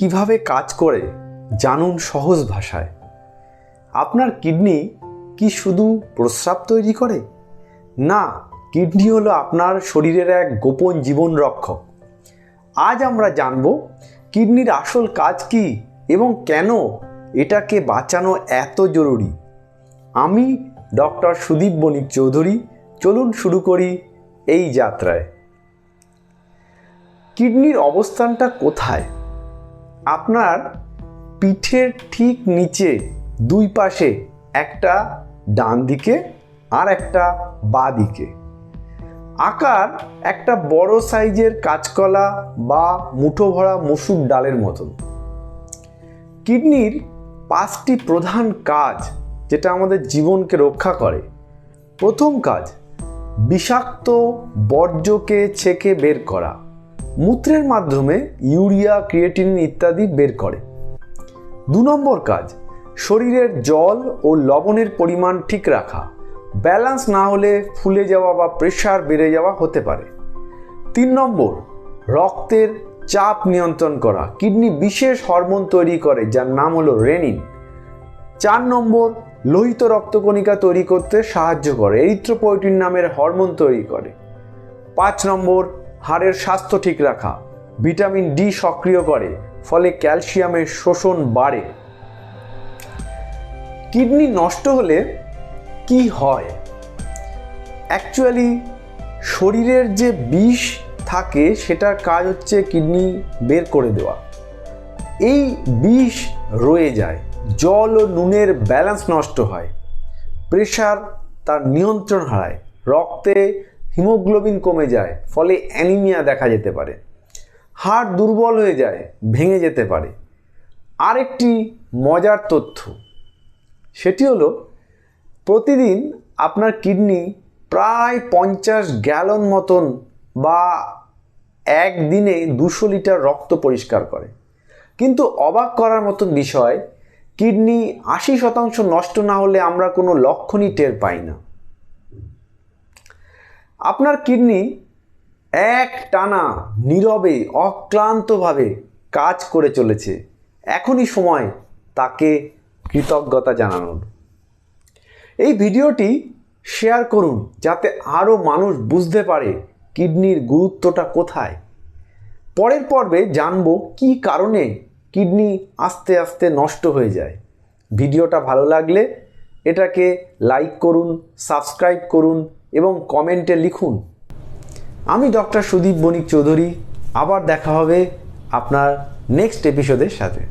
কীভাবে কাজ করে জানুন সহজ ভাষায়। আপনার কিডনি কি শুধু প্রস্রাব তৈরি করে? না, কিডনি হলো আপনার শরীরের এক গোপন জীবন রক্ষক। আজ আমরা জানব কিডনির আসল কাজ কি এবং কেন এটাকে বাঁচানো এত জরুরি। আমি ডক্টর সুদীপ বণিক চৌধুরী, চলুন শুরু করি এই যাত্রায়। কিডনির অবস্থানটা কোথায়? আপনার পিঠের ঠিক নিচে দুই পাশে একটা ডান দিকে আর একটা বা দিকে। আকার একটা বড় সাইজের কাঁচকলা বা মুঠো ভরা মসুর ডালের মতন। কিডনির পাঁচটি প্রধান কাজ যেটা আমাদের জীবনকে রক্ষা করে। প্রথম কাজ, বিষাক্ত বর্জ্যকে ছেঁকে বের করা। মূত্রের মাধ্যমে ইউরিয়া ক্রিয়েটিন ইত্যাদি বের করে। দু নম্বর কাজ, শরীরের জল ও লবণের পরিমাণ ঠিক রাখা। ব্যালেন্স না হলে ফুলে যাওয়া বা প্রেশার বেড়ে যাওয়া হতে পারে। তিন নম্বর, রক্তের চাপ নিয়ন্ত্রণ করা। কিডনি বিশেষ হরমোন তৈরি করে, যার নাম হলো রেনিন। চার নম্বর, লোহিত রক্তকণিকা তৈরি করতে সাহায্য করে। এরিথ্রোপোয়েটিন নামের হরমোন তৈরি করে। পাঁচ নম্বর হাড়ের স্বাস্থ্য ঠিক রাখা। ভিটামিন ডি সক্রিয় করে, ফলে ক্যালসিয়ামের শোষণ বাড়ে। কিডনি নষ্ট হলে কি হয়? অ্যাকচুয়ালি শরীরের যে বিষ থাকে, সেটার কাজ হচ্ছে কিডনি বের করে দেওয়া। এই বিষ রয়ে যায়, জল ও নুনের ব্যালেন্স নষ্ট হয়। প্রেশার তার নিয়ন্ত্রণ হারায়, রক্তে হিমোগ্লোবিন কমে যায়, ফলে অ্যানিমিয়া দেখা যেতে পারে। হাড় দুর্বল হয়ে যায়, ভেঙে যেতে পারে। আরেকটি মজার তথ্য, সেটি হলো, প্রতিদিন আপনার কিডনি প্রায় পঞ্চাশ গ্যালন মতন বা একদিনে দুশো লিটার রক্ত পরিষ্কার করে। কিন্তু অবাক করার মতন বিষয়, কিডনি আশি শতাংশ নষ্ট না হলে আমরা কোনো লক্ষণই টের পাই না। আপনার কিডনি এক টানা নীরবে, অক্লান্তভাবে কাজ করে চলেছে। এখনই সময় তাকে কৃতজ্ঞতা জানানোর। এই ভিডিওটি শেয়ার করুন যাতে আরও মানুষ বুঝতে পারে কিডনির গুরুত্বটা কোথায়। পরের পর্বে জানব কি কারণে কিডনি আস্তে আস্তে নষ্ট হয়ে যায়। ভিডিওটা ভালো লাগলে এটাকে লাইক করুন, সাবস্ক্রাইব করুন এবং কমেন্টে লিখুন। আমি ডক্টর সুদীপ বণিক চৌধুরী, আবার দেখা হবে আপনার নেক্সট এপিসোডের সাথে।